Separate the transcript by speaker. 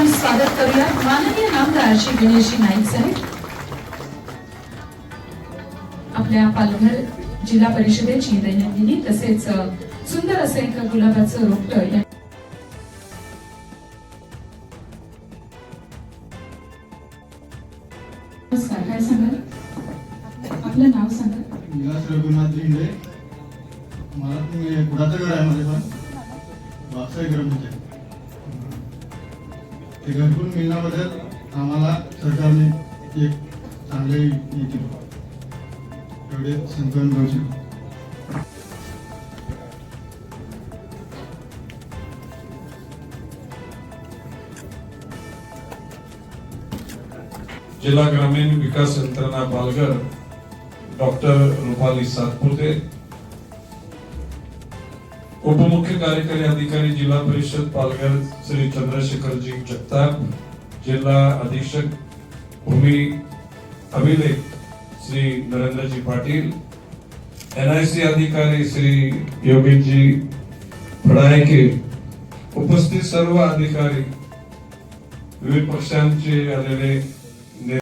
Speaker 1: आपण स्वागत करूया. माननीय नामदार श्री गणेशजी नाईक साहेब आपल्या पालघर जिल्हा परिषदेची दैनंदिनी तसेच सुंदर असं एक गुलाबाचं रोपटं या काय सांगाल? आपलं नाव सांगा
Speaker 2: विलास रघुनाथ झेंडे. मला कुडाचं घर आहे मध्ये पण ते घरकुल मिळण्याबद्दल आम्हाला सरकारने एक चांगले हे एवढे संकलन करू शकतो.
Speaker 3: जिल्हा ग्रामीण विकास यंत्रणा पालघर डॉक्टर रुपाली सातपुते उपमुख्य कार्यकारी अधिकारी जिल्हा परिषद पालघर श्री चंद्रशेखरजी जगताप जिल्हा अधीक्षक भूमी अभिलेख श्री नरेंद्रजी पाटील एनआयसी अधिकारी श्री योगीजी फडायके उपस्थित सर्व अधिकारी विविध पक्षांचे आलेले